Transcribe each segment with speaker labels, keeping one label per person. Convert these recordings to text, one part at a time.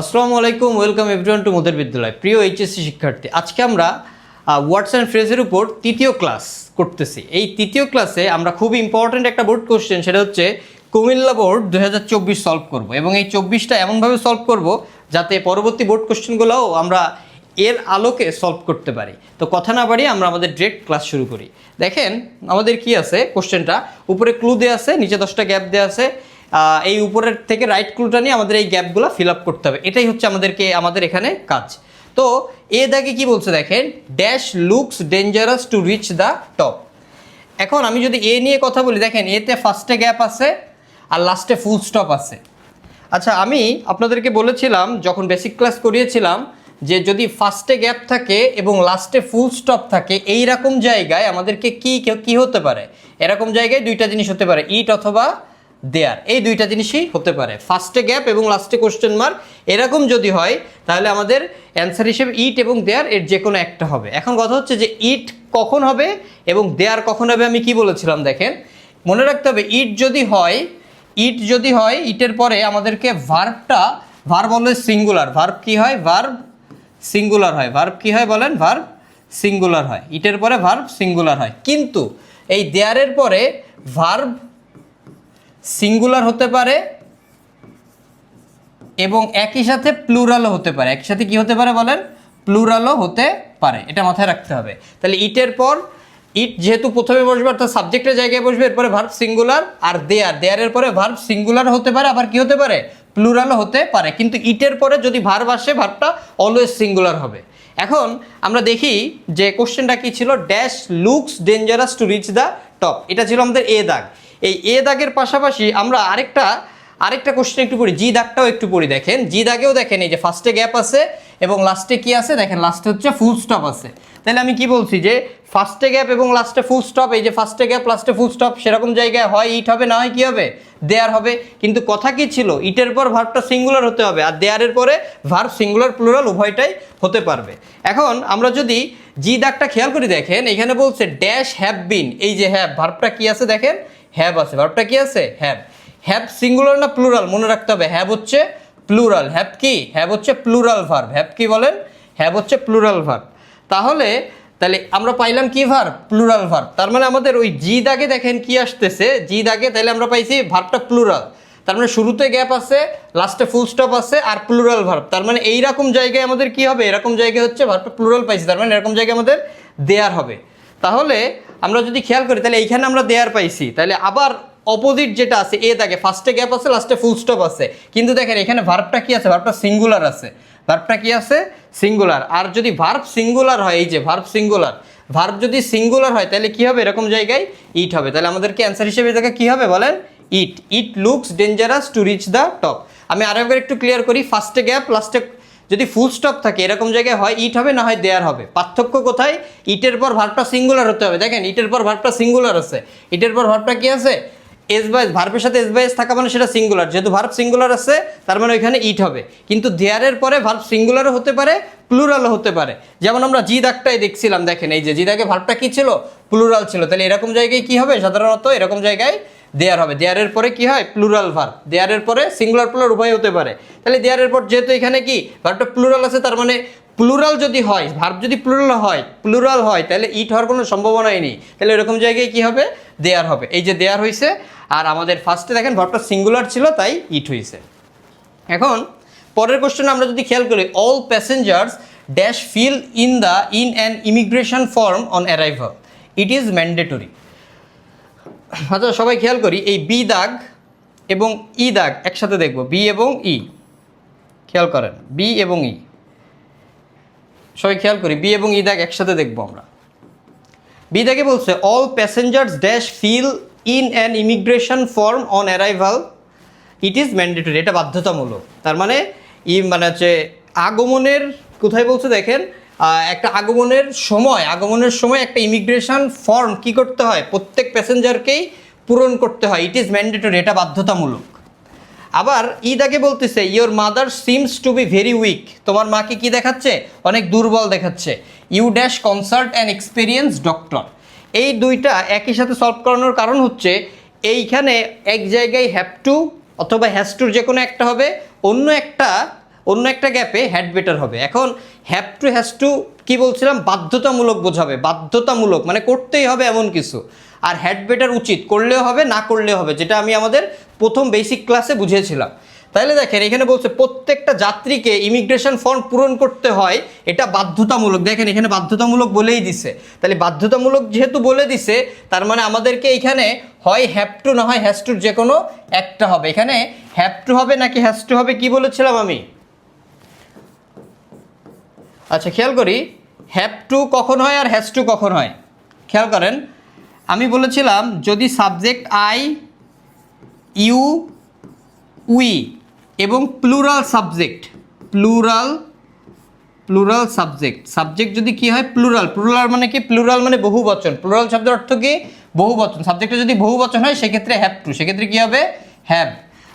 Speaker 1: আসসালামু আলাইকুম, welcome everyone two মোদের বিদ্যালয়। প্রিয় এইচএসসি শিক্ষার্থী, আজকে আমরা ওয়ার্ডস অ্যান্ড ফ্রেজের উপর তৃতীয় ক্লাস করতেছি। এই তৃতীয় ক্লাসে আমরা খুব ইম্পর্ট্যান্ট একটা বোর্ড কোশ্চেন সেটা হচ্ছে কুমিল্লা বোর্ড দু হাজার চব্বিশ সলভ করব। এবং এই চব্বিশটা এমনভাবে সলভ করব যাতে পরবর্তী বোর্ড কোশ্চেনগুলোও আমরা এর আলোকে সলভ করতে পারি। তো কথা না বাড়িয়ে আমরা আমাদের ডিরেক্ট ক্লাস শুরু করি। দেখেন, আমাদের কি আছে? কোশ্চেনটা উপরে ক্লু দেওয়া আছে, নিচে দশটা গ্যাপ দেওয়া আছে। এই উপরের থেকে রাইট ক্লুটা নিয়ে আমাদের এই গ্যাপগুলো ফিল আপ করতে হবে। এটাই হচ্ছে আমাদেরকে, আমাদের এখানে কাজ। তো, এ দাগে কি বলছে দেখেন? Dash looks dangerous to reach the top এখন আমি যদি এ নিয়ে কথা বলি, দেখেন, এতে ফার্স্টে গ্যাপ আছে আর লাস্টে ফুল স্টপ আছে। আচ্ছা আমি আপনাদেরকে বলেছিলাম, যখন বেসিক ক্লাস করিয়েছিলাম, যে যদি ফার্স্টে গ্যাপ থাকে এবং লাস্টে ফুল স্টপ থাকে এই রকম জায়গায় আমাদেরকে কি কি হতে পারে? এরকম জায়গায় দুইটা জিনিস হতে পারে ইট অথবা দেয়ার। এই দুইটা জিনিসই হতে পারে। ফার্স্টে গ্যাপ এবং লাস্টে কোশ্চেন মার্ক এরকম যদি হয়, তাহলে আমাদের অ্যান্সার হিসেবে ইট এবং দেয়ার এর যে কোনো একটা হবে। এখন কথা হচ্ছে যে ইট কখন হবে এবং দেয়ার কখন হবে আমি কি বলেছিলাম দেখেন? মনে রাখতে হবে ইট যদি হয় ইট যদি হয় ইটের পরে আমাদেরকে ভার্বটা ভার্ব অলওয়েজ সিঙ্গুলার ভার্ব কি হয়? ভার্ব সিঙ্গুলার হয়। ভার্ব কি হয় বলেন? ভার্ব সিঙ্গুলার হয়। ইটের পরে ভার্ব সিঙ্গুলার হয়। কিন্তু এই দেয়ারের পরে ভার্ব সিঙ্গুলার হতে পারে এবং একই সাথে প্লুরালও হতে পারে। একই সাথে কি হতে পারে বলেন? প্লুরালও হতে পারে। এটা মাথায় রাখতে হবে। তাহলে ইটের পর, ইট যেহেতু প্রথমে বসবে, অর্থাৎ সাবজেক্টের জায়গায় বসবে, এরপরে ভার্ব সিঙ্গুলার আর দেয়ার দেয়ারের পরে ভার্ব সিঙ্গুলার হতে পারে, আবার কি হতে পারে? প্লুরালও হতে পারে। কিন্তু ইটের পরে যদি ভার্ব আসে ভার্বটা অলওয়েজ সিঙ্গুলার হবে। এখন আমরা দেখি যে কোশ্চেনটা কি ছিল? Dash looks dangerous to reach the top এটা ছিল আমাদের এ দাগ। এই এ দাগের পাশাপাশি আমরা আরেকটা আরেকটা কোশ্চেন একটু পড়ি। জি দাগটাও একটু পড়ি, দেখেন। জি দাগেও দেখেন, এই যে ফার্স্টে গ্যাপ আছে এবং লাস্টে কি আছে? দেখেন লাস্টে হচ্ছে ফুল স্টপ আছে। তাহলে আমি কি বলছি যে ফার্স্টে গ্যাপ এবং লাস্টে ফুল স্টপ এই যে ফার্স্টে গ্যাপ লাস্টে ফুল স্টপ সেরকম জায়গায় হয় ইট হবে, না হয় কি হবে? দেয়ার হবে। কিন্তু কথা কি ছিল? ইটের পর ভার্বটা সিঙ্গুলার হতে হবে আর দেয়ারের পরে ভার্ব সিঙ্গুলার প্লুরাল উভয়টাই হতে পারবে। এখন আমরা যদি জি দাগটা খেয়াল করি, দেখেন, এখানে বলছে ড্যাশ হ্যাভ বিন এই যে হ্যাভ ভার্বটা কি আছে, দেখেন? হ্যাভ আছে। ভার্বটা কি আছে? হ্যাভ হ্যাভ সিঙ্গুলার না প্লুরাল মনে রাখতে হবে হ্যাভ হচ্ছে প্লুরাল হ্যাভ কি? হ্যাভ হচ্ছে প্লুরাল ভার্ব হ্যাভ কি বলেন? হ্যাভ হচ্ছে প্লুরাল ভার্ব তাহলে তাহলে আমরা পাইলাম কি ভার্ব প্লুরাল ভার্ব তার মানে আমাদের ওই জি দাগে দেখেন কি আসতেছে? জি দাগে তাহলে আমরা পাইছি ভার্বটা প্লুরাল তার মানে শুরুতে গ্যাপ আছে লাস্টে ফুল স্টপ আছে, আর প্লুরাল ভার্ব তার মানে এইরকম জায়গায় আমাদের কি হবে? এরকম জায়গায় হচ্ছে ভার্বটা প্লুরাল পাইছি। তার মানে এরকম জায়গায় আমাদের দেয়ার হবে। তাহলে আমরা যদি খেয়াল করি, তাহলে এইখানে আমরা দেয়ার পাইছি। তাহলে আবার অপোজিট যেটা আছে, এ থাকে ফার্স্টে গ্যাপ আছে লাস্টে ফুল স্টপ আছে। কিন্তু দেখেন, এখানে ভার্বটা কি আছে? ভার্বটা সিঙ্গুলার আছে। ভার্বটা কি আছে? সিঙ্গুলার আর যদি ভার্ব সিঙ্গুলার হয়, এই যে ভার্ব সিঙ্গুলার ভার্ব যদি সিঙ্গুলার হয়, তাহলে কি হবে? এরকম জায়গায় ইট হবে। তাহলে আমাদেরকে অ্যান্সার হিসেবে এটাকে কি হবে বলেন? It it looks dangerous to reach the top আমি আরও একবার একটু ক্লিয়ার করি ফার্স্টে গ্যাপ লাস্টে যদি ফুল স্টপ থাকে, এরকম জায়গায় হয় ইট হবে না হয় দেয়ার হবে। পার্থক্য কোথায়? ইটের পর ভার্বটা সিঙ্গুলার হতে হবে। দেখেন ইটের পর ভার্বটা সিঙ্গুলার আছে। ইটের পর ভার্বটা কি আছে? এস বাইস ভার্বের সাথে এস বাইস থাকা মানে সেটা সিঙ্গুলার যেহেতু ভার্ব সিঙ্গুলার আছে, তার মানে ওইখানে ইট হবে। কিন্তু দেয়ারের পরে ভার্ব সিঙ্গুলারও হতে পারে প্লুরালও হতে পারে। যেমন আমরা জি দাগটাই দেখছিলাম, দেখেন, এই যে জি দাগে ভার্বটা কী ছিল? প্লুরাল ছিল। তাহলে এরকম জায়গায় কি হবে? সাধারণত এরকম জায়গায় দেয়ার হবে। দেয়ারের পরে কি হয়? প্লুরাল ভার্ব দেয়ারের পরে সিঙ্গুলার প্লুরাল উভয় হতে পারে। তাহলে দেয়ারের পর যেহেতু এখানে কি? ভার্বটা প্লুরাল আছে, তার মানে প্লুরাল যদি হয় ভার্ব যদি প্লুরাল হয় প্লুরাল হয়, তাহলে ইট হওয়ার কোনো সম্ভাবনাই নেই। তাহলে এরকম জায়গায় কি হবে? দেয়ার হবে। এই যে দেয়ার হয়েছে আর আমাদের ফার্স্টে দেখেন ভার্বটা সিঙ্গুলার ছিল, তাই ইট হয়েছে এখন, পরের কোশ্চেন আমরা যদি খেয়াল করি all passengers dash fill in the in an immigration form on arrival it is mandatory আচ্ছা সবাই খেয়াল করি, এই বি দাগ এবং ই দাগ একসাথে দেখব বি এবং ই খেয়াল করেন বি এবং ই সবাই খেয়াল করি বি এবং ই দাগ একসাথে দেখব আমরা। বি দাগে বলছে all passengers dash fill in an immigration form on arrival it is mandatory এটা বাধ্যতামূলক। তার মানে ই মানে হচ্ছে আগমনের, কোথায় বলছে দেখেন একটা আগমনের সময় আগমনের সময় একটা ইমিগ্রেশন ফর্ম কি করতে হয়? প্রত্যেক প্যাসেঞ্জারকেই পূরণ করতে হয়। ইট ইজ ম্যান্ডেটরি এটা বাধ্যতামূলক। আবার আগে বলতেছে your mother seems to be very weak তোমার মাকে কি দেখাচ্ছে? অনেক দুর্বল দেখাচ্ছে। You dash consult and experience doctor এই দুইটা একই সাথে সলভ করানোর কারণ হচ্ছে, এইখানে এক জায়গায় হ্যাভ টু অথবা হ্যাজ টুর যে কোনো একটা হবে, অন্য একটা অন্য একটা গ্যাপে হ্যাড বেটার হবে। এখন হ্যাভ টু হ্যাজ টু কি বলছিলাম? বাধ্যতামূলক বোঝাবে। বাধ্যতামূলক মানে করতেই হবে এমন কিছু। আর হ্যাড বেটার উচিত, করলেও হবে, না করলেও হবে, যেটা আমি আমাদের প্রথম বেসিক ক্লাসে বুঝিয়েছিলাম। তাহলে দেখেন, এখানে বলছে প্রত্যেকটা যাত্রীকে ইমিগ্রেশন ফর্ম পূরণ করতে হয়, এটা বাধ্যতামূলক। দেখেন, এখানে বাধ্যতামূলক বলেই দিছে। তাহলে বাধ্যতামূলক যেহেতু বলে দিছে, তার মানে আমাদেরকে এখানে হয় হ্যাভ টু না হয় হ্যাজ টুর যে কোনো একটা হবে। এখানে হ্যাভ টু হবে নাকি হ্যাজ টু হবে কি বলেছিলাম আমি? আচ্ছা খেয়াল করি। হ্যাভ টু কখন হয় আর হ্যাজ টু কখন হয়? খেয়াল করেন। আমি বলেছিলাম, যদি সাবজেক্ট আই ইউ, উই এবং plural subject. Plural plural subject. Subject যদি কি হয়? প্লুরাল। প্লুরাল মানে কি? প্লুরাল মানে বহু বচন। প্লুরাল শব্দের অর্থ কি? বহু বচন। সাবজেক্টটা যদি বহু বচন হয়, সেক্ষেত্রে হ্যাভ টু সেক্ষেত্রে কি হবে? হ্যাভ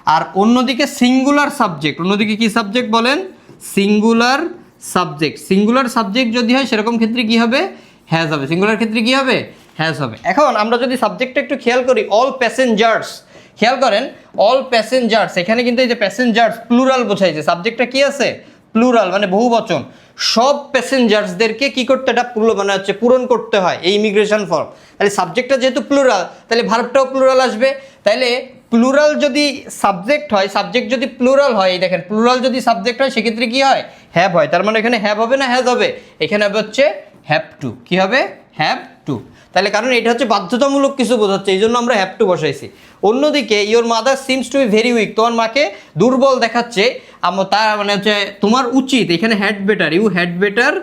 Speaker 1: আর অন্যদিকে সিঙ্গুলার সাবজেক্ট অন্যদিকে কি সাবজেক্ট বলেন? সিঙ্গুলার সাবজেক্ট সিঙ্গুলার সাবজেক্ট যদি হয়, সেরকম ক্ষেত্রে কি হবে? হ্যাজ হবে। সিঙ্গুলার ক্ষেত্রে কি হবে? হ্যাজ হবে। এখন আমরা যদি সাবজেক্টটা একটু খেয়াল করি অল প্যাসেঞ্জার্স খেয়াল করেন অল প্যাসেঞ্জার্স এখানে কিন্তু এই যে প্যাসেঞ্জার্স প্লুরাল বোঝাইছে। সাবজেক্টটা কি আছে? প্লুরাল মানে বহু বচন। সব প্যাসেঞ্জার্সদেরকে কি করতে এটা পুরো মানে হচ্ছে পূরণ করতে হয়, এই ইমিগ্রেশন ফর্ম তাহলে সাবজেক্টটা যেহেতু প্লুরাল তাহলে ভার্বটাও প্লুরাল আসবে। তাহলে প্লুরাল যদি সাবজেক্ট হয় সাবজেক্ট যদি প্লুরাল হয়, এই দেখেন প্লুরাল যদি সাবজেক্ট হয়, সেক্ষেত্রে কি হয়? হ্যাভ হয়। তার মানে এখানে হ্যাভ হবে না হ্যাজ হবে? এখানে হবে হচ্ছে হ্যাভ টু কি হবে? হ্যাভ টু তাহলে কারণ এটা হচ্ছে বাধ্যতামূলক কিছু বোঝাচ্ছে, এই জন্য আমরা হ্যাপ টু বসাইছি। অন্যদিকে your mother seems to be very weak তোমার মাকে দুর্বল দেখাচ্ছে। আমার তার মানে হচ্ছে তোমার উচিত, এখানে had better you had better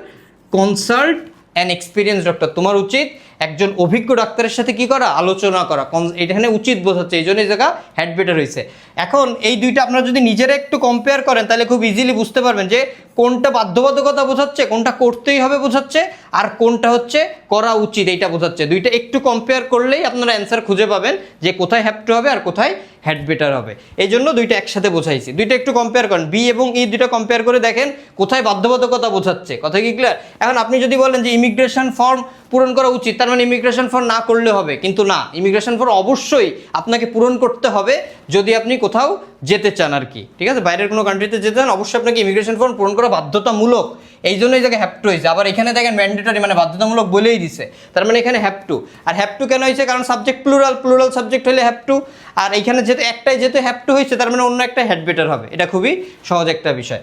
Speaker 1: consult and experience doctor তোমার উচিত একজন অভিজ্ঞ ডাক্তারের সাথে কি করা? আলোচনা করা। এখানে উচিত বোঝাচ্ছে এই জন্য এই জায়গা হ্যাড বেটার হয়েছে এখন এই দুইটা আপনারা যদি নিজেরা একটু কম্পেয়ার করেন, তাহলে খুব ইজিলি বুঝতে পারবেন যে কোনটা বাধ্যবাধকতা বোঝাচ্ছে, কোনটা করতেই হবে বোঝাচ্ছে, আর কোনটা হচ্ছে করা উচিত, এইটা বোঝাচ্ছে। দুইটা একটু কম্পেয়ার করলেই আপনারা অ্যান্সার খুঁজে পাবেন যে কোথায় হ্যাভ টু হবে আর কোথায় হ্যাড বেটার হবে। এই জন্য দুইটা একসাথে বোঝাইছি। দুইটা একটু কম্পেয়ার করেন। বি এবং ই দুইটা কম্পেয়ার করে দেখেন কোথায় বাধ্যবাধকতা বোঝাচ্ছে। কথা কি ক্লিয়ার এখন আপনি যদি বলেন যে ইমিগ্রেশন ফর্ম পূরণ করা উচিত তার মানে ইমিগ্রেশন ফর্ম না করলে হবে, কিন্তু না ইমিগ্রেশন ফর্ম অবশ্যই আপনাকে পূরণ করতে হবে যদি আপনি কোথাও যেতে চান আর কি, ঠিক আছে? বাইরের কোনো কান্ট্রিতে যেতে চান, অবশ্যই আপনাকে ইমিগ্রেশন ফর্ম পূরণ করা বাধ্যতামূলক। এই জন্য এই জায়গায় হ্যাপ টু হয়েছে। আবার এখানে দেখেন ম্যান্ডেটরি মানে বাধ্যতামূলক বলেই দিছে। তার মানে এখানে হ্যাপ টু আর হ্যাপ টু কেন হয়েছে? কারণ সাবজেক্ট প্লুরাল প্লুরাল সাবজেক্ট হলে হ্যাপ টু আর এখানে যেহেতু একটাই যেহেতু হ্যাপ টু হয়েছে, তার মানে অন্য একটা হ্যাড বেটার হবে। এটা খুবই সহজ একটা বিষয়।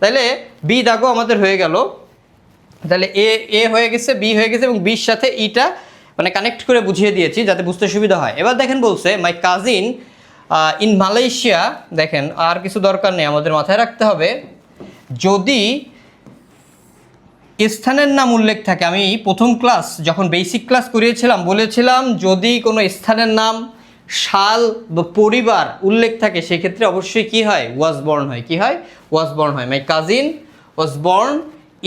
Speaker 1: তাহলে বি দাগও আমাদের হয়ে গেল। তাহলে এ এ হয়ে গেছে, বি হয়ে গেছে এবং বির সাথে ইটা মানে কানেক্ট করে বুঝিয়ে দিয়েছি যাতে বুঝতে সুবিধা হয়। এবার দেখেন বলছে মাই কাজিন ইন মালয়েশিয়া দেখেন, আর কিছু দরকার নেই, আমাদের মাথায় রাখতে হবে। যদি স্থানের নাম উল্লেখ থাকে, আমি প্রথম ক্লাস যখন বেসিক ক্লাস করিয়েছিলাম, বলেছিলাম যদি কোনো স্থানের নাম, সাল বা পরিবার উল্লেখ থাকে, সেক্ষেত্রে অবশ্যই কি হয়? ওয়াজ বর্ন হয়। কি হয়? ওয়াজ বর্ন হয়। My cousin was born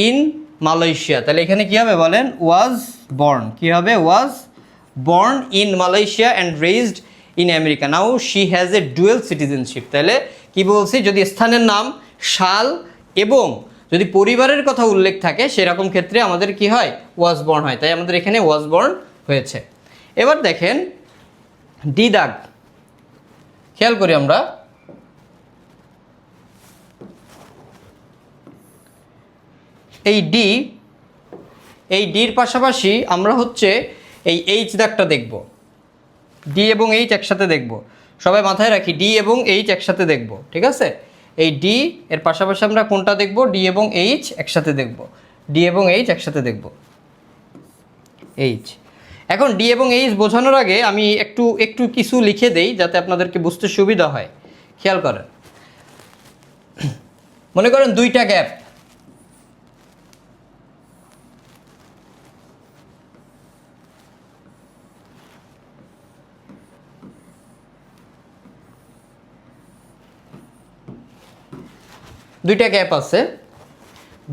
Speaker 1: in Malaysia. তাহলে এখানে কি হবে বলেন? ওয়াজ বর্ন কি হবে? Was born in Malaysia and raised in America now she has a dual citizenship তাহলে কি বলছি? যদি স্থানের নাম সাল এবং যদি পরিবারের কথা উল্লেখ থাকে, সেরকম ক্ষেত্রে আমাদের কি হয়? ওয়াজ বর্ন হয়। তাই আমাদের এখানে ওয়াজ বর্ন হয়েছে। এবার দেখেন ডি দাগ খেয়াল করি আমরা। এই ডি এই ডির পাশাপাশি আমরা হচ্ছে এই এইচ দাগটা দেখব। ডি এবং এইচ একসাথে দেখব। সবাই মাথায় রাখি ডি এবং এইচ একসাথে দেখব, ঠিক আছে? এই ডি এর পাশাপাশি আমরা কোনটা দেখব? ডি এবং এইচ একসাথে দেখব। ডি এবং এইচ একসাথে দেখব। এইচ এখন ডি এবং এইচ বোঝানোর আগে আমি একটু একটু কিছু লিখে দেই যাতে আপনাদেরকে বুঝতে সুবিধা হয়। খেয়াল করেন। মনে করেন দুইটা গ্যাপ। দুইটা গ্যাপ আছে।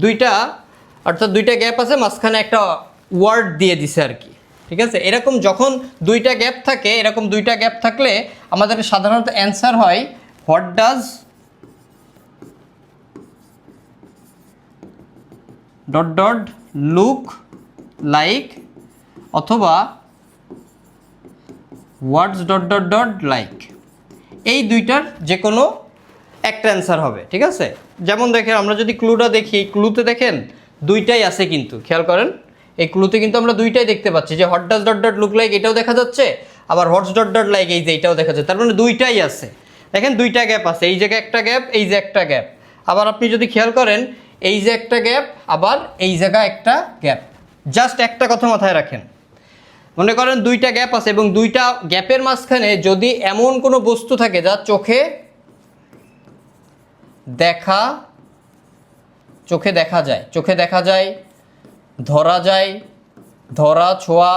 Speaker 1: দুইটা, অর্থাৎ দুইটা গ্যাপ আছে, মাঝখানে একটা ওয়ার্ড দিয়ে দিছে আর কি। ঠিক আছে? এরকম যখন দুইটা গ্যাপ থাকে, এরকম দুইটা গ্যাপ থাকলে আমাদের সাধারণত অ্যান্সার হয় what does dot dot look like অথবা words dot dot dot like এই দুইটার যে কোনো একটা অ্যান্সার হবে, ঠিক আছে? যেমন দেখেন, আমরা যদি ক্লুটা দেখি ক্লুতে দেখেন, দুইটাই আছে কিন্তু, খেয়াল করেন? এই ক্লুতে কিন্তু আমরা দুইটাই দেখতে পাচ্ছি, যে what does dot dot look like এটাও দেখা যাচ্ছে, আবার হটস ডট ডট লাইক এই যে এটাও দেখা যাচ্ছে, তার মানে দুইটাই আছে। দেখেন, দুইটা গ্যাপ আছে, এই জায়গায় একটা গ্যাপ এই যে একটা গ্যাপ আবার আপনি যদি খেয়াল করেন, এই যে একটা গ্যাপ আবার এই জায়গায় একটা গ্যাপ জাস্ট একটা কথা মাথায় রাখেন। মনে করেন দুইটা গ্যাপ আছে এবং দুইটা গ্যাপের মাঝখানে যদি এমন কোনো বস্তু থাকে যা চোখে দেখা, চোখে দেখা যায়। চোখে দেখা যায়, ধরা যায়, ধরা, ছোঁয়া,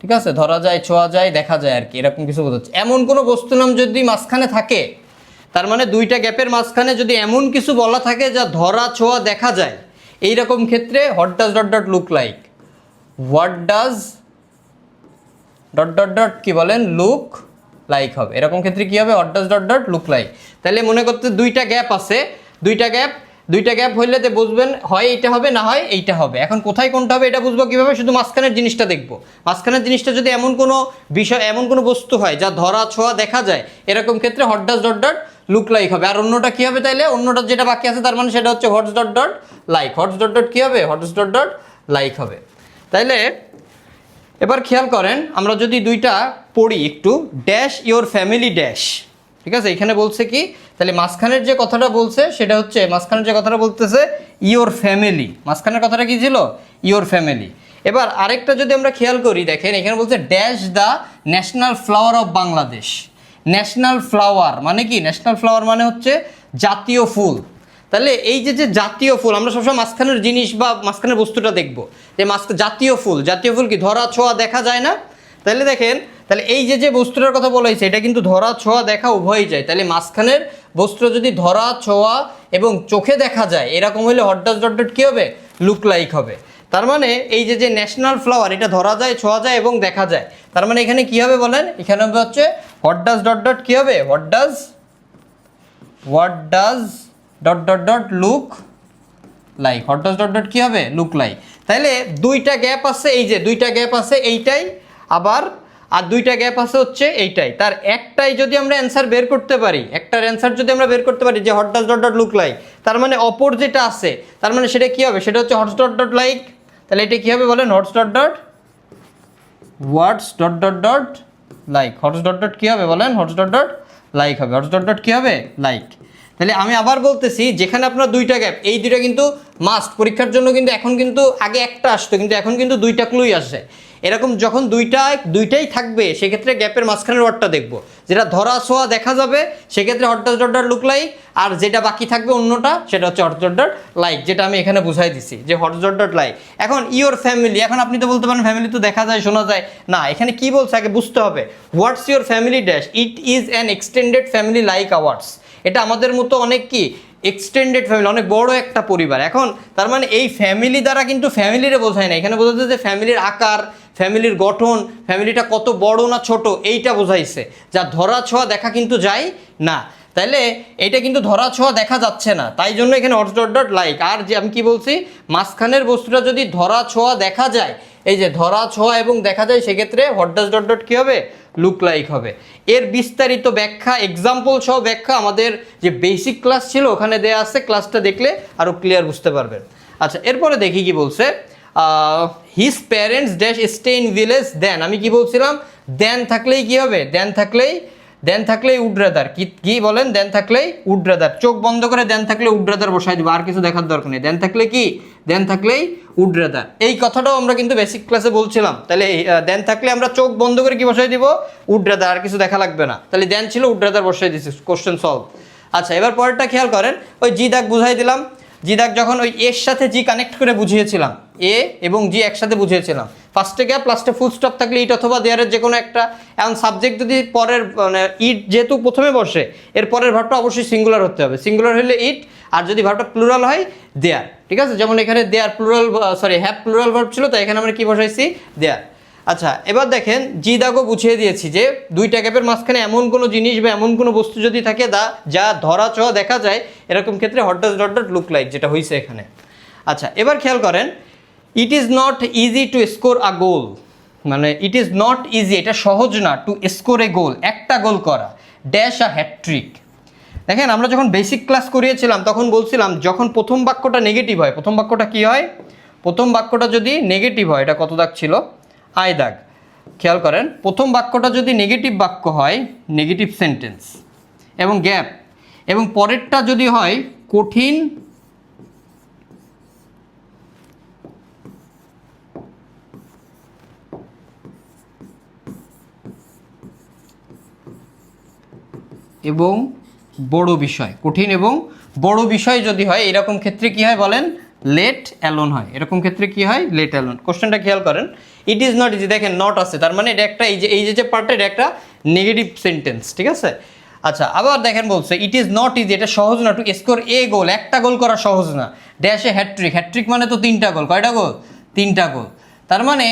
Speaker 1: ঠিক আছে? ধরা যায়, ছোঁয়া যায়, দেখা যায় আর কি, এরকম কিছু বোঝাচ্ছে। এমন কোনো বস্তু নাম যদি মাঝখানে থাকে, তার মানে দুইটা গ্যাপের মাঝখানে যদি এমন কিছু বলা থাকে যা ধরা, ছোঁয়া, দেখা যায় এই রকম ক্ষেত্রে what does dot dot look like what does dot dot dot কি বলেন? লুক লাইক হবে। এরকম ক্ষেত্রে কি হবে? Does dot dot look like তাহলে মনে করতে দুইটা গ্যাপ আছে। দুইটা গ্যাপ দুইটা গ্যাপ হইলে তো বুঝবেন হয় এইটা হবে, না হয় এইটা হবে। এখন কোথায় কোনটা হবে এটা বুঝব কীভাবে? শুধু মাঝখানের জিনিসটা দেখব। মাঝখানের জিনিসটা যদি এমন কোনো বিষয়, এমন কোনো বস্তু হয় যা ধরা, ছোঁয়া দেখা যায়, এরকম ক্ষেত্রে what does dot dot look like হবে। আর অন্যটা কি হবে তাইলে? অন্যটা যেটা বাকি আছে তার মানে সেটা হচ্ছে what's dot dot like what's dot dot কি হবে? হটস ডট ডট লাইক হবে। তাইলে এবার খেয়াল করেন, আমরা যদি দুইটা পড়ি একটু ড্যাশ ইওর ফ্যামিলি ড্যাশ ঠিক আছে? এখানে বলছে কি, তাহলে মাঝখানের যে কথাটা বলছে, সেটা হচ্ছে, মাঝখানের যে কথাটা বলতেছে ইওর ফ্যামিলি মাঝখানের কথাটা কি ছিল? ইওর ফ্যামিলি এবার আরেকটা যদি আমরা খেয়াল করি, দেখেন, এখানে বলছে dash the national flower of Bangladesh national flower মানে কি? ন্যাশনাল ফ্লাওয়ার মানে হচ্ছে জাতীয় ফুল। তাহলে এই যে যে জাতীয় ফুল, আমরা সবসময় মাঝখানের জিনিস বা মাঝখানের বস্তুটা দেখব। যে মাঝ, জাতীয় ফুল জাতীয় ফুল কি ধরা ছোঁয়া দেখা যায় না? তাহলে দেখেন, তাহলে এই যে যে বস্তুটার কথা বলা হয়েছে, এটা কিন্তু ধরা ছোঁয়া দেখা উভয়ই যায়। তাহলে মাঝখানের বস্ত্র যদি ধরা ছোঁয়া এবং চোখে দেখা যায়, এরকম হলে হট ডাস ডট ডট কী হবে? লুক লাইক হবে। তার মানে এই যে যে ন্যাশনাল ফ্লাওয়ার, এটা ধরা যায়, ছোঁয়া যায় এবং দেখা যায়। তার মানে এখানে কি হবে বলেন? এখানে হবে হচ্ছে হট ডাস ডট ডট কী হবে? What does what does dot dot dot look like what does dot dot কী হবে লুক লাইক তাহলে দুইটা গ্যাপ আছে এই যে দুইটা গ্যাপ আছে এইটাই আবার আর দুইটা গ্যাপ আছে হচ্ছে এইটাই তার একটাই যদি আমরা অ্যান্সার বের করতে পারি একটার অ্যান্সার যদি আমরা বের করতে পারি যে what does dot dot look like তার মানে অপর যেটা আছে তার মানে সেটা কী হবে সেটা হচ্ছে হটস ডট ডট লাইক তাহলে এটা কী হবে বলেন what's dot dot words dot dot dot like what's dot dot কী হবে বলেন হটস ডট ডট লাইক হবে হটস ডট ডট কী হবে লাইক তাহলে আমি আবার বলতেছি, যেখানে আপনার দুইটা গ্যাপ এই দুইটা কিন্তু মাস্ট পরীক্ষার জন্য কিন্তু এখন কিন্তু আগে একটা আসতো, কিন্তু এখন কিন্তু দুইটা ক্লুই আসে। এরকম যখন দুইটা, দুইটাই থাকবে, সেক্ষেত্রে গ্যাপের মাঝখানের ওয়ার্ডটা দেখব। যেটা ধরা ছোঁয়া দেখা যাবে, সেক্ষেত্রে what does dot look like আর যেটা বাকি থাকবে অন্যটা, সেটা হচ্ছে হট ডট লাইক যেটা আমি এখানে বুঝাই দিছি, যে হট ডট লাইক এখন ইওর ফ্যামিলি এখন আপনি তো বলতে পারেন ফ্যামিলি তো দেখা যায়, শোনা যায়। না, এখানে কি বলছে আগে বুঝতে হবে। What's your family dash it is an extended family like ours এটা আমাদের মতো অনেক কি এক্সটেন্ডেড ফ্যামিলি অনেক বড় একটা পরিবার। এখন তার মানে এই ফ্যামিলি দ্বারা কিন্তু ফ্যামিলিরে বোঝায় না। এখানে বোঝাচ্ছে যে ফ্যামিলির আকার ফ্যামিলির গঠন ফ্যামিলিটা কত বড় না ছোট, এইটা বোঝাইছে। যা ধরা ছোঁয়া দেখা কিন্তু যায় না। তাইলে এটা কিন্তু ধরা ছোঁয়া দেখা যাচ্ছে না। তাই জন্য এখানে হট ডট ডট লাইক আর যে আমি কি বলছি, মাঝখানের বস্তুটা যদি ধরা ছোঁয়া দেখা যায় এই যে ধরা ছোঁয়া এবং দেখা যায় সেক্ষেত্রে হট ডাস ডট ডট কী হবে? লুক লাইক হবে। এর বিস্তারিত ব্যাখ্যা এক্সাম্পল সহ ব্যাখ্যা আমাদের যে বেসিক ক্লাস ছিল ওখানে দেয়া আছে। ক্লাসটা দেখলে আরও ক্লিয়ার বুঝতে পারবেন। আচ্ছা এরপরে দেখি কি বলছে। His parents dash stay in village then আমি কি বলছিলাম? দেন থাকলেই কি হবে? দেন থাকলেই দেন থাকলেই উড রাদার কি কি বলেন? দেন থাকলেই উড রাদার চোখ বন্ধ করে দেন থাকলে উড রাদার বসাই দিব, আর কিছু দেখার দরকার নেই। দেন থাকলে কি? দেন থাকলেই উড রাদার এই কথাটাও আমরা কিন্তু বেসিক ক্লাসে বলছিলাম। তাহলে দেন থাকলে আমরা চোখ বন্ধ করে কি বসাই দিব? উড রাদার আর কিছু দেখা লাগবে না। তাহলে দেন ছিল উড রাদার বসাই দিচ্ছি কোশ্চেন সলভ আচ্ছা এবার পরেরটা খেয়াল করেন, ওই জি দাগ বুঝাই দিলাম। জি দাগ যখন ওই এর সাথে জি কানেক্ট করে বুঝিয়েছিলাম, এ এবং জি একসাথে বুঝিয়েছিলাম ফার্স্টে গ্যাপ লাস্টে ফুল স্টপ থাকলে ইট অথবা দেয়ারের যে কোনো একটা, এখন সাবজেক্ট যদি পরের মানে ইট যেহেতু প্রথমে বসে, এর পরের ভাবটা অবশ্যই সিঙ্গুলার হতে হবে। সিঙ্গুলার হলে ইট আর যদি ভাবটা প্লুরাল হয় দেয়ার ঠিক আছে? যেমন এখানে there plural sorry have plural verb ছিল তো এখানে আমরা কি বসাইছি? দেয়ার আচ্ছা এবার দেখেন জি দাগও বুঝিয়ে দিয়েছি যে, দুইটা গ্যাপের মাঝখানে এমন কোনো জিনিস বা এমন কোনো বস্তু যদি থাকে দা, যা ধরা ছোঁয়া দেখা যায়, এরকম ক্ষেত্রে what dot dot look like যেটা হয়েছে এখানে। আচ্ছা এবার খেয়াল করেন it is not easy to score a goal মানে ইট ইজ নট ইজি এটা সহজ না টু স্কোর এ গোল একটা গোল করা ড্যাশ আ হ্যাট্রিক দেখেন, আমরা যখন বেসিক ক্লাস করিয়েছিলাম, তখন বলছিলাম, যখন প্রথম বাক্যটা নেগেটিভ হয়, প্রথম বাক্যটা কি হয়? প্রথম বাক্যটা যদি নেগেটিভ হয়, এটা কত দাগ ছিল? আয় দাগ। খেয়াল করেন, প্রথম বাক্যটা যদি নেগেটিভ বাক্য হয় নেগেটিভ সেন্টেন্স এবং গ্যাপ এবং পরেরটা যদি হয়, কঠিন এবং বড় বিষয়, কঠিন এবং বড় বিষয় যদি হয়, এরকম ক্ষেত্রে কি হয় বলেন? লেট অ্যালোন হয়। এরকম ক্ষেত্রে কি হয়? লেট অ্যালোন কোশ্চেনটা খেয়াল করেন। ইট ইজ নট ইজি দেখেন নট আছে। তার মানে এটা একটা, এই যে এই যে পার্টটা এটা একটা নেগেটিভ সেন্টেন্স ঠিক আছে? আচ্ছা আবার দেখেন বলছে ইট ইজ নট ইজি এটা সহজ না। টু স্কোর এ গোল একটা গোল করা সহজ না। ড্যাশে হ্যাট্রিক হ্যাট্রিক মানে তো তিনটা গোল কয়টা গোল তিনটা গোল তার মানে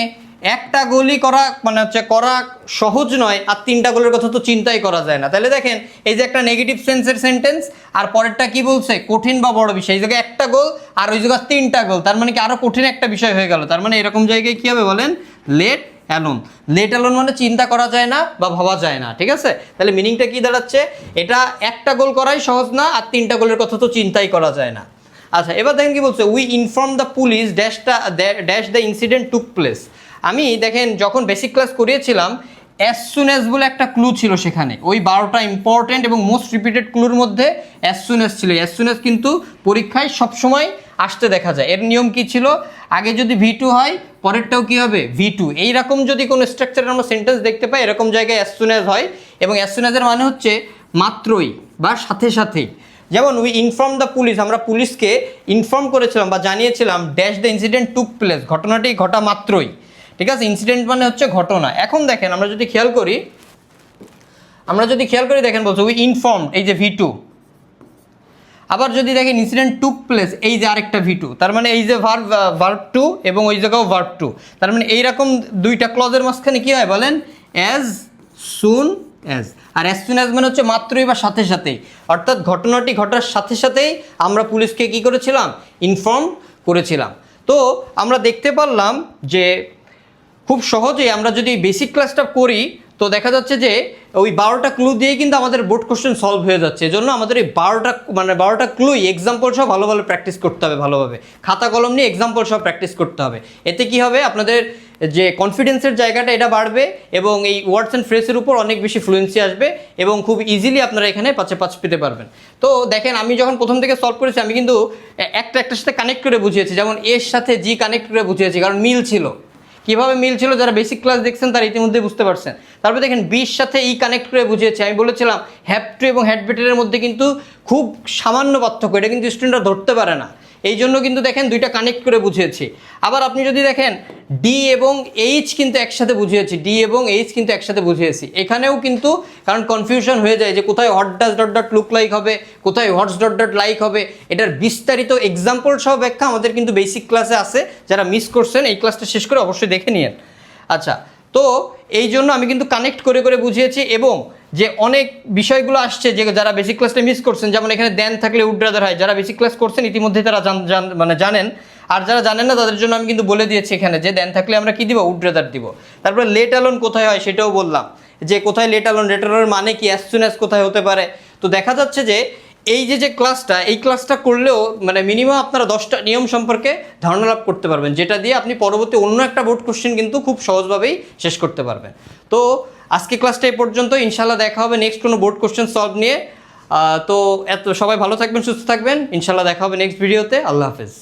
Speaker 1: একটা গোলই করা মানে হচ্ছে করা সহজ নয় আর তিনটা গোলের কথা তো চিন্তাই করা যায় না। তাহলে দেখেন, এই যে একটা নেগেটিভ সেন্সের সেন্টেন্স আর পরেরটা কি বলছে? কঠিন বা বড় বিষয়। এই জায়গায় একটা গোল আর ওই জায়গায় তিনটা গোল। তার মানে কি আরও কঠিন একটা বিষয় হয়ে গেল। তার মানে এরকম জায়গায় কী হবে বলেন? লেট অ্যালোন লেট অ্যালোন মানে চিন্তা করা যায় না বা ভাবা যায় না, ঠিক আছে? তাহলে মিনিংটা কি দাঁড়াচ্ছে? এটা একটা গোল করাই সহজ না আর তিনটা গোলের কথা তো চিন্তাই করা যায় না। আচ্ছা এবার দেখেন কি বলছে? We inform the police ড্যাশটা dash the incident took place আমি দেখেন যখন বেসিক ক্লাস করিয়েছিলাম অ্যাজ সুন অ্যাজ বলে একটা ক্লু ছিল সেখানে। ওই বারোটা ইম্পর্টেন্ট এবং মোস্ট রিপিটেড ক্লুর মধ্যে অ্যাজ সুন অ্যাজ ছিল। অ্যাজ সুন অ্যাজ কিন্তু পরীক্ষায় সবসময় আসতে দেখা যায়। এর নিয়ম কি ছিল? আগে যদি ভি টু হয়, পরেরটাও কি হবে? ভি টু এইরকম যদি কোনো স্ট্রাকচারের আমরা সেন্টেন্স দেখতে পাই, এরকম জায়গায় অ্যাজ সুন অ্যাজ হয়। এবং অ্যাজ সুন অ্যাজের মানে হচ্ছে মাত্রই বা সাথে সাথেই। যেমন উই ইনফর্ম দ্য পুলিশ আমরা পুলিশকে ইনফর্ম করেছিলাম বা জানিয়েছিলাম dash the incident took place ঘটনাটি ঘটা মাত্রই। ঠিক আছে? ইনসিডেন্ট মানে হচ্ছে ঘটনা। এখন দেখেন, আমরা যদি খেয়াল করি, আমরা যদি খেয়াল করি, দেখেন বলছো উই ইনফর্ম এই যে ভি টু আবার যদি দেখেন ইনসিডেন্ট টুক প্লেস এই যে আরেকটা ভি তার মানে এই যে ভার্ভ ভার্ভ টু এবং ওই জায়গাও ভার্ভ টু তার মানে এইরকম দুইটা ক্লজের মাঝখানে কী হয় বলেন? অ্যাজ সুন অ্যাজ আর অ্যাজ সুন অ্যাজ মানে হচ্ছে মাত্রই বা সাথে সাথেই। অর্থাৎ ঘটনাটি ঘটার সাথে সাথেই আমরা পুলিশকে কী করেছিলাম? ইনফর্ম করেছিলাম। তো আমরা দেখতে পারলাম যে খুব সহজেই আমরা যদি বেসিক ক্লাসটা করি, তো দেখা যাচ্ছে যে ওই বারোটা ক্লু দিয়ে কিন্তু আমাদের বোর্ড কোশ্চেন সলভ হয়ে যাচ্ছে। এজন্য আমাদের এই বারোটা মানে বারোটা ক্লুই এক্সাম্পল সহ ভালোভাবে প্র্যাকটিস করতে হবে ভালোভাবে। খাতা কলম নিয়ে এক্সাম্পল সহ প্র্যাকটিস করতে হবে। এতে কি হবে? আপনাদের যে কনফিডেন্সের জায়গাটা এটা বাড়বে এবং এই ওয়ার্ডস অ্যান্ড ফ্রেসের উপর অনেক বেশি ফ্লুয়েন্সি আসবে এবং খুব ইজিলি আপনারা এখানে পাঁচে পাঁচ পেতে পারবেন। তো দেখেন, আমি যখন প্রথম থেকে সলভ করেছি, আমি কিন্তু একটা একটার সাথে কানেক্ট করে বুঝিয়েছি। যেমন এর সাথে জি কানেক্ট করে বুঝিয়েছি, কারণ মিল ছিল। কীভাবে মিল ছিল যারা বেসিক ক্লাস দেখছেন তারা ইতিমধ্যে বুঝতে পারছেন। তারপরে দেখেন বির সাথে ই কানেক্ট করে বুঝিয়েছি। আমি বলেছিলাম হ্যাপ টু এবং হ্যাডবেটের মধ্যে কিন্তু খুব সামান্য পার্থক্য। এটা কিন্তু স্টুডেন্টরা ধরতে পারে না। এই জন্য কিন্তু দেখেন দুইটা কানেক্ট করে বুঝিয়েছি। আবার আপনি যদি দেখেন ডি এবং এইচ কিন্তু একসাথে বুঝিয়েছি ডি এবং এইচ কিন্তু একসাথে বুঝিয়েছি। এখানেও কিন্তু কারণ কনফিউশন হয়ে যায় যে কোথায় what does dot dot look like হবে, কোথায় হটস ডট ডট লাইক হবে। এটার বিস্তারিত এক্সাম্পল সহ ব্যাখ্যা আমাদের কিন্তু বেসিক ক্লাসে আছে। যারা মিস করছেন, এই ক্লাসটা শেষ করে অবশ্যই দেখে নিন আচ্ছা তো এই জন্য আমি কিন্তু কানেক্ট করে করে বুঝিয়েছি এবং যে অনেক বিষয়গুলো আসছে যে যারা বেসিক ক্লাসটা মিস করছেন, যেমন এখানে দেন থাকলে উড্রাদার হয়, যারা বেসিক ক্লাস করছেন, ইতিমধ্যে তারা মানে জানেন। আর যারা জানেন না, তাদের জন্য আমি কিন্তু বলে দিয়েছি এখানে যে দেন থাকলে আমরা কি দিব? উড্রাদার দিব। তারপরে লেট অ্যালোন কোথায় হয় সেটাও বললাম। যে কোথায় লেট অ্যালোন লেট অ্যালোনের মানে কি? অ্যাজ সুন অ্যাজ কোথায় হতে পারে। তো দেখা যাচ্ছে যে এই যে যে ক্লাসটা এই ক্লাসটা করলেও মানে মিনিমাম আপনারা দশটা নিয়ম সম্পর্কে ধারণা লাভ করতে পারবেন, যেটা দিয়ে আপনি পরবর্তী অন্য একটা বোর্ড কোশ্চেন কিন্তু খুব সহজভাবেই শেষ করতে পারবেন। তো আজকে ক্লাসটা এই পর্যন্ত ইনশাল্লাহ দেখা হবে নেক্সট কোনো বোর্ড কোশ্চেন সলভ নিয়ে। তো এত, সবাই ভালো থাকবেন, সুস্থ থাকবেন ইনশাল্লাহ দেখা হবে নেক্সট ভিডিওতে আল্লাহ হাফেজ।